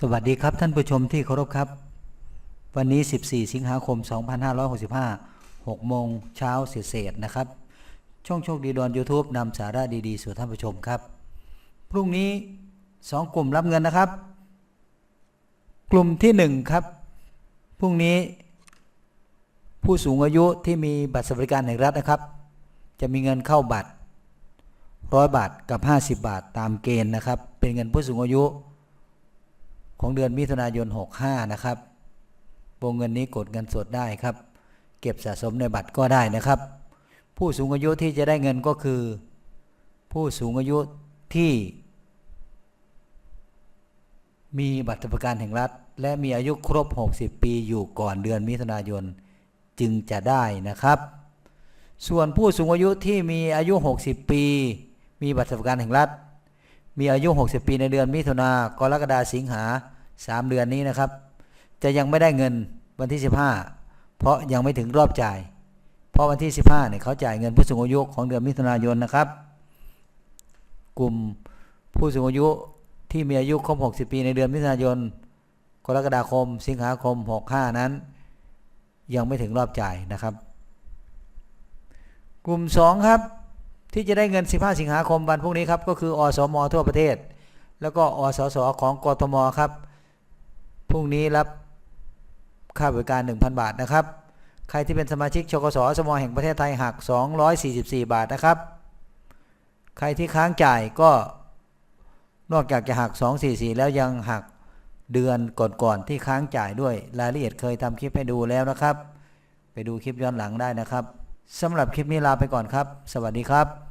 สวัสดีครับท่านผู้ชมที่เคารพครับ วันนี้ 14 สิงหาคม 2565 6โมงเช้าเศษนะครับ ช่องโชคดีดอน YouTube นำสาระดีๆ สู่ท่านผู้ชมครับ พรุ่งนี้ 2 กลุ่มรับเงินนะครับ กลุ่มที่ 1 ครับ พรุ่งนี้ ผู้สูงอายุที่มีบัตรสวัสดิการแห่งรัฐนะครับ จะมีเงินเข้าบัตร 100 บาทกับ 50 บาทตามเกณฑ์นะครับ เป็นเงินผู้สูงอายุ ของเดือนมิถุนายน 65 นะครับวงเงินนี้กดเงินสดได้ครับ เก็บสะสมในบัตรก็ได้นะครับ ผู้สูงอายุที่จะได้เงินก็คือ ผู้สูงอายุที่ มีบัตรสวัสดิการแห่งรัฐ และมีอายุครบ 60 ปีอยู่ก่อนเดือนมิถุนายนจึงจะได้นะครับ ส่วนผู้สูงอายุที่มีอายุ 60 ปี มีบัตรสวัสดิการแห่งรัฐ มีอายุ 60 ปีในเดือนมิถุนากรกฎาสิงหา 3 เดือนนี้นะครับ จะยังไม่ได้เงินวันที่ 15 เพราะยังไม่ถึงรอบจ่าย เพราะวันที่ 15เนี่ยเขาจ่ายเงินผู้สูงอายุของเดือนมิถุนายนนะครับ กลุ่มผู้สูงอายุที่มีอายุครบ 60 ปีในเดือนมิถุนายนกรกฎาคม สิงหาคม 65 นั้น ยังไม่ถึงรอบจ่ายนะครับ กลุ่ม 2 ครับ ที่จะได้เงิน 15 สิงหาคมวันพรุ่งนี้ครับก็คืออสมทั่วประเทศ แล้วก็อสสของกทมครับพรุ่งนี้รับค่าบริการ 1,000 บาทนะครับ ใครที่เป็นสมาชิกชกสสมแห่งประเทศไทยหัก 244 บาทนะครับ ใครที่ค้างจ่ายก็นอกจากจะหัก 244 แล้วยังหักเดือนก่อนๆที่ค้างจ่ายด้วยรายละเอียดเคยทำคลิปให้ดูแล้วนะครับ ไปดูคลิปย้อนหลังได้นะครับสำหรับคลิปนี้ลาไปก่อนครับ สวัสดีครับ